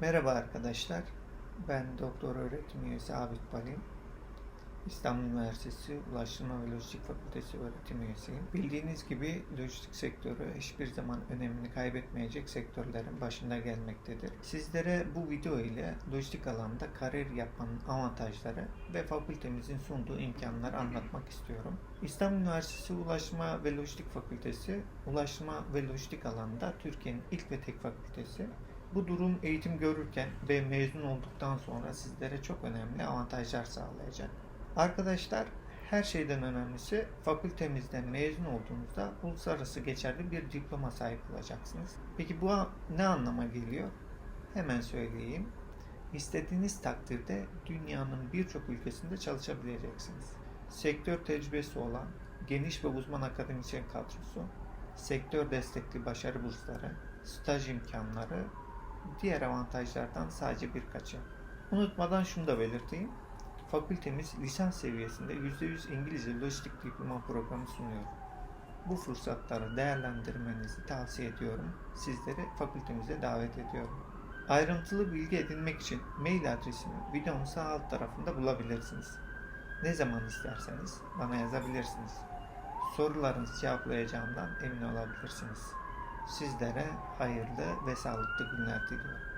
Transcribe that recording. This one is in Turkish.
Merhaba arkadaşlar. Ben doktor öğretim üyesi Abid Balim. İstanbul Üniversitesi Ulaştırma ve Lojistik Fakültesi öğretim üyesiyim. Bildiğiniz gibi lojistik sektörü hiçbir zaman önemini kaybetmeyecek sektörlerin başında gelmektedir. Sizlere bu video ile lojistik alanda kariyer yapmanın avantajları ve fakültemizin sunduğu imkanları anlatmak istiyorum. İstanbul Üniversitesi Ulaştırma ve Lojistik Fakültesi, ulaştırma ve lojistik alanda Türkiye'nin ilk ve tek fakültesi. Bu durum eğitim görürken ve mezun olduktan sonra sizlere çok önemli avantajlar sağlayacak. Arkadaşlar her şeyden önemlisi fakültemizden mezun olduğunuzda uluslararası geçerli bir diploma sahip olacaksınız. Peki bu ne anlama geliyor? Hemen söyleyeyim. İstediğiniz takdirde dünyanın birçok ülkesinde çalışabileceksiniz. Sektör tecrübesi olan geniş ve uzman akademisyen kadrosu, sektör destekli başarı bursları, staj imkanları, diğer avantajlardan sadece birkaçı. Unutmadan şunu da belirteyim. Fakültemiz lisans seviyesinde %100 İngilizce lojistik diploma programı sunuyor. Bu fırsatları değerlendirmenizi tavsiye ediyorum. Sizleri fakültemize davet ediyorum. Ayrıntılı bilgi edinmek için mail adresimi videonun sağ alt tarafında bulabilirsiniz. Ne zaman isterseniz bana yazabilirsiniz. Sorularınızı cevaplayacağımdan emin olabilirsiniz. Sizlere hayırlı ve sağlıklı günler diliyorum.